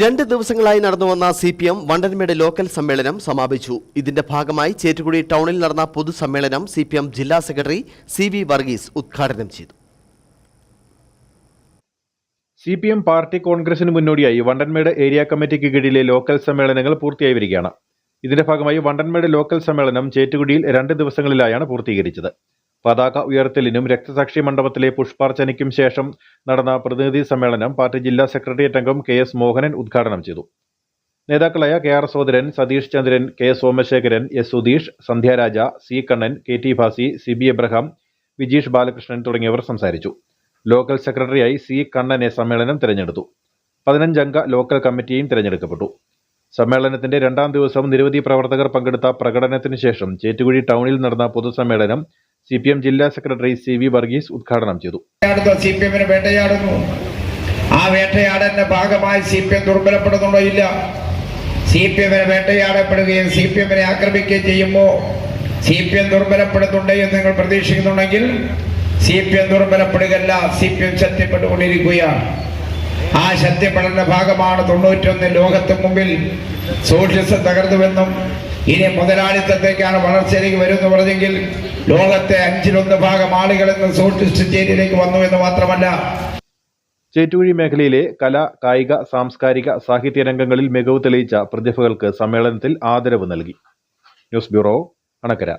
രണ്ട് ദിവസങ്ങളായി നടന്നുവന്ന C P M Vandanmedu local സമ്മേളനം സമാപിച്ചു. ഇതിന്റെ ഭാഗമായി ചേറ്റുകുടി ടൗണിൽ നടന്ന പൊതുസമ്മേളനം സി പി എം ജില്ലാ സെക്രട്ടറി സി വി വർഗീസ് ഉദ്ഘാടനം ചെയ്തു. സി പി എം പാർട്ടി കോൺഗ്രസിന് മുന്നോടിയായി വണ്ടൻമേട് ഏരിയ കമ്മിറ്റിക്ക് കീഴിലെ ലോക്കൽ സമ്മേളനങ്ങൾ പൂർത്തിയായി വരികയാണ്. ഇതിന്റെ ഭാഗമായി വണ്ടൻമേട് ലോക്കൽ സമ്മേളനം ചേറ്റുകുടിയിൽ രണ്ട് ദിവസങ്ങളിലായാണ് പൂർത്തീകരിച്ചത്. പതാക ഉയർത്തലിനും രക്തസാക്ഷി മണ്ഡപത്തിലെ പുഷ്പാർച്ചനയ്ക്കും ശേഷം നടന്ന പ്രതിനിധി സമ്മേളനം പാർട്ടി ജില്ലാ സെക്രട്ടേറിയറ്റ് അംഗം കെ എസ് മോഹനൻ ഉദ്ഘാടനം ചെയ്തു. നേതാക്കളായ K R Sodaran Satheesh Chandran K Somasekharan S Sudheesh Sandhyaraja C Kannan K T Bhasi C B Abraham Vijeesh Balakrishnan തുടങ്ങിയവർ സംസാരിച്ചു. ലോക്കൽ സെക്രട്ടറിയായി സി കണ്ണനെ സമ്മേളനം തിരഞ്ഞെടുത്തു. പതിനഞ്ചംഗ ലോക്കൽ കമ്മിറ്റിയും തിരഞ്ഞെടുക്കപ്പെട്ടു. സമ്മേളനത്തിന്റെ രണ്ടാം ദിവസം നിരവധി പ്രവർത്തകർ പങ്കെടുത്ത പ്രകടനത്തിന് ശേഷം ചേറ്റുകുഴി ടൗണിൽ നടന്ന പൊതുസമ്മേളനം സി പി എം ജില്ലാ സെക്രട്ടറി സി വി വർഗീസ് ഉദ്ഘാടനം ചെയ്തു. സി പി എമ്മിനെ വേട്ടയാടുന്നു. ആ വേട്ടയാടലിന്റെ ഭാഗമായി സി പി എം ദുർബലപ്പെടുന്നുണ്ടോ ഇല്ല? സി പി എമ്മിനെ വേട്ടയാടപ്പെടുകയും സി പി എമ്മിനെ ആക്രമിക്കുകയും ചെയ്യുമ്പോൾ സി പി എം ദുർബലപ്പെടുന്നുണ്ട് എന്ന് നിങ്ങൾ പ്രതീക്ഷിക്കുന്നുണ്ടെങ്കിൽ സി പി എം ദുർബലപ്പെടുകയല്ല സി പി എം ശക്തിപ്പെട്ടുകൊണ്ടിരിക്കുകയാണ്. ആ ശക്തിപ്പെടലിന്റെ ഭാഗമാണ് തൊണ്ണൂറ്റൊന്ന് ലോകത്തിന് മുമ്പിൽ സോഷ്യലിസം തകർന്നുവെന്നും ഇനി മുതലാളിത്തത്തേക്കാണ് വളർച്ചയിലേക്ക് വരുമെന്ന് പറഞ്ഞെങ്കിൽ ലോകത്തെ അഞ്ചിലൊന്ന് ഭാഗം ആളുകൾ ഇന്ന് സോഷ്യലിസ്റ്റ് ചേരിയിലേക്ക് വന്നു എന്ന് മാത്രമല്ല. ചേറ്റുകുഴി മേഖലയിലെ കല കായിക സാംസ്കാരിക സാഹിത്യ രംഗങ്ങളിൽ മികവ് തെളിയിച്ച പ്രതിഭകൾക്ക് സമ്മേളനത്തിൽ ആദരവ് നൽകി. News bureau Anakkara.